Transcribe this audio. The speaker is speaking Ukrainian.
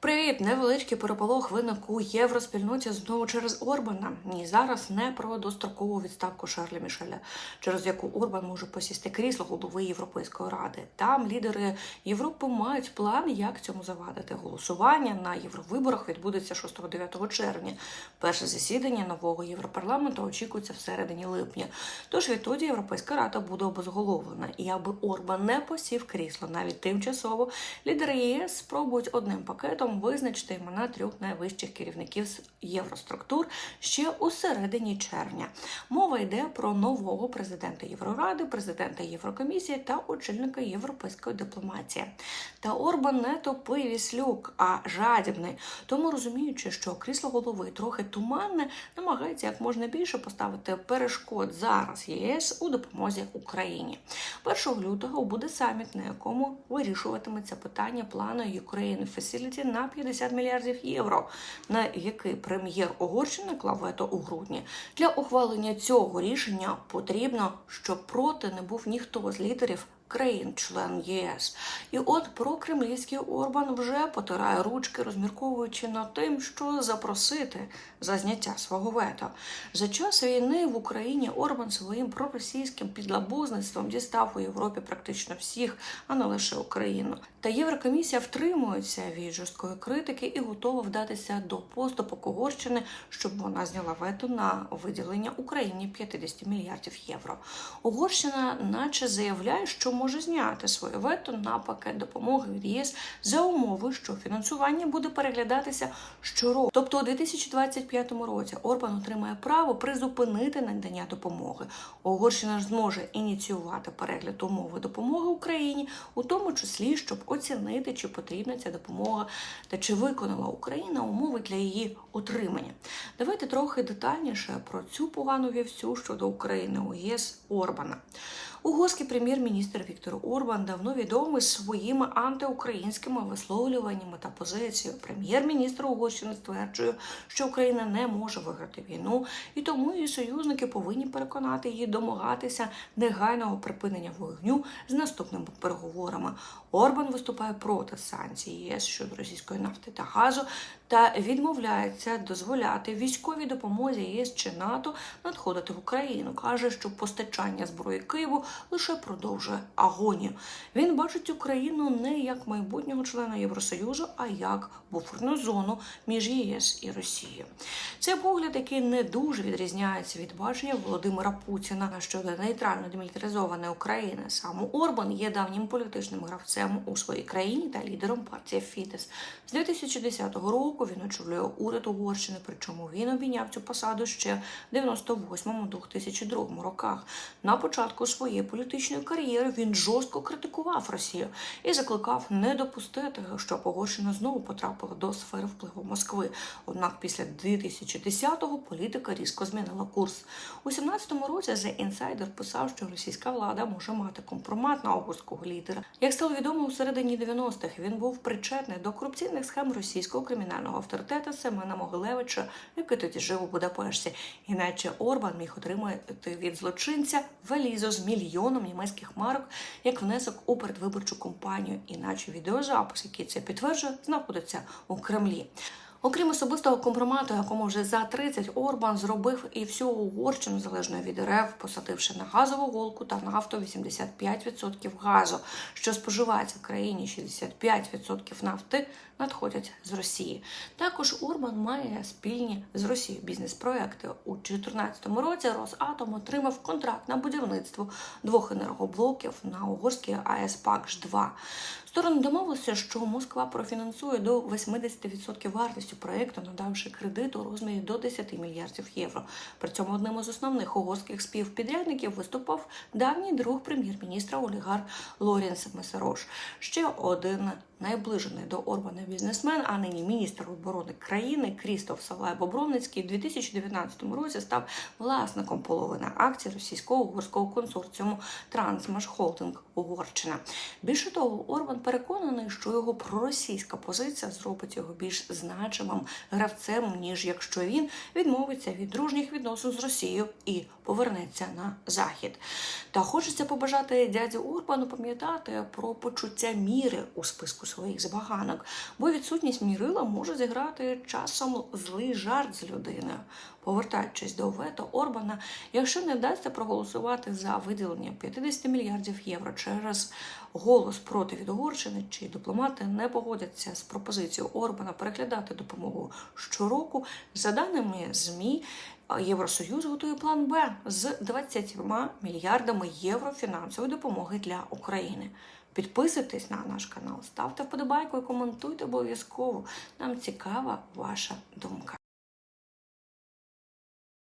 Привіт, невеличкий переполох виник у євроспільноті знову через Орбана. Ні, зараз не про дострокову відставку Шарля Мішеля, через яку Орбан може посісти крісло голови Європейської ради. Там лідери Європи мають план, як цьому завадити. Голосування на євровиборах відбудеться 6-9 червня. Перше засідання нового європарламенту очікується всередині липня. Тож відтоді Європейська рада буде обезголовлена. І аби Орбан не посів крісло навіть тимчасово, лідери ЄС спробують одним пакетом визначити імена трьох найвищих керівників з євроструктур ще у середині червня. Мова йде про нового президента Євроради, президента Єврокомісії та очільника європейської дипломатії. Та Орбан не тупий віслюк, а жадібний. Тому розуміючи, що крісло голови трохи туманне, намагається як можна більше поставити перешкод зараз ЄС у допомозі Україні. 1 лютого буде саміт, на якому вирішуватиметься питання плану Ukraine Facility на 50 мільярдів євро, на який прем'єр Угорщини клав вето у грудні. Для ухвалення цього рішення потрібно, щоб проти не був ніхто з лідерів. Країн-член ЄС, і от прокремлівський Орбан вже потирає ручки, розмірковуючи над тим, що запросити за зняття свого вето. За час війни в Україні Орбан своїм проросійським підлабузництвом дістав у Європі практично всіх, а не лише Україну. Та Єврокомісія втримується від жорсткої критики і готова вдатися до поступок Угорщини, щоб вона зняла вето на виділення Україні 50 мільярдів євро. Угорщина, наче заявляє, що може зняти своє вето на пакет допомоги від ЄС за умови, що фінансування буде переглядатися щороку. Тобто у 2025 році Орбан отримає право призупинити надання допомоги. Угорщина зможе ініціювати перегляд умови допомоги Україні, у тому числі, щоб оцінити, чи потрібна ця допомога та чи виконала Україна умови для її отримання. Давайте трохи детальніше про цю погану вівцю щодо України у ЄС Орбана. Угорський прем'єр-міністр Віктор Орбан давно відомий своїми антиукраїнськими висловлюваннями та позицією. Прем'єр-міністр Угорщини стверджує, що Україна не може виграти війну, і тому її союзники повинні переконати її домагатися негайного припинення вогню з наступними переговорами. Орбан виступає проти санкцій ЄС щодо російської нафти та газу та відмовляється дозволяти військовій допомозі ЄС чи НАТО надходити в Україну. каже, що постачання зброї Києву лише продовжує агонію. Він бачить Україну не як майбутнього члена Євросоюзу, а як буферну зону між ЄС і Росією. Це погляд, який не дуже відрізняється від бачення Володимира Путіна щодо нейтрально демілітаризованої України. Сам Орбан є давнім політичним гравцем у своїй країні та лідером партії Фідес. З 2010 року він очолює уряд Угорщини, причому він обійняв цю посаду ще в 98-2002 роках. На початку своєї політичної кар'єри він жорстко критикував Росію і закликав не допустити, щоб Угорщина знову потрапила до сфери впливу Москви. Однак після 2010-го політика різко змінила курс. У 17-му році The Insider писав, що російська влада може мати компромат на угорського лідера. Як стало відомо у середині 90-х, він був причетний до корупційних схем російського кримінального авторитета Семена Могилевича, який тоді жив у Будапешті. Іначе Орбан міг отримати від злочинця валізу з мільйоном німецьких марок як внесок у передвиборчу кампанію. Іначе відеозапис, який це підтверджує, знаходиться у Кремлі. Окрім особистого компромату, якому вже за 30 Орбан зробив і всю Угорщину залежно від РФ, посадивши на газову голку та нафту 85% газу, що споживається в країні 65% нафти, надходять з Росії. Також Орбан має спільні з Росією бізнес-проекти. У 2014 році Росатом отримав контракт на будівництво двох енергоблоків на угорській АЕС ПАКШ-2. Сторони домовилися, що Москва профінансує до 80% вартості проєкту, надавши кредит у розмірі до 10 мільярдів євро. При цьому одним із основних угорських співпідрядників виступав давній друг прем'єр-міністра олігарх Лорінс Месерош. Ще один найближений до Орбана бізнесмен, а нині міністр оборони країни Крістоф Салай Бобровницький у 2019 році став власником половини акцій російського угорського консорціуму Трансмаш Холдинг Угорщина. Більше того, Орбан переконаний, що його проросійська позиція зробить його більш значимим гравцем, ніж якщо він відмовиться від дружніх відносин з Росією і повернеться на захід. Та хочеться побажати дяді Орбану пам'ятати про почуття міри у списку своїх забаганок, бо відсутність мірила може зіграти часом злий жарт з людиною. Повертаючись до вето Орбана, якщо не вдасться проголосувати за виділення 50 мільярдів євро через голос проти від Угорщини, чи дипломати не погодяться з пропозицією Орбана переглядати допомогу щороку, за даними ЗМІ, Євросоюз готує план Б з 20 мільярдами євро фінансової допомоги для України. Підписуйтесь на наш канал, ставте вподобайку і коментуйте обов'язково. Нам цікава ваша думка.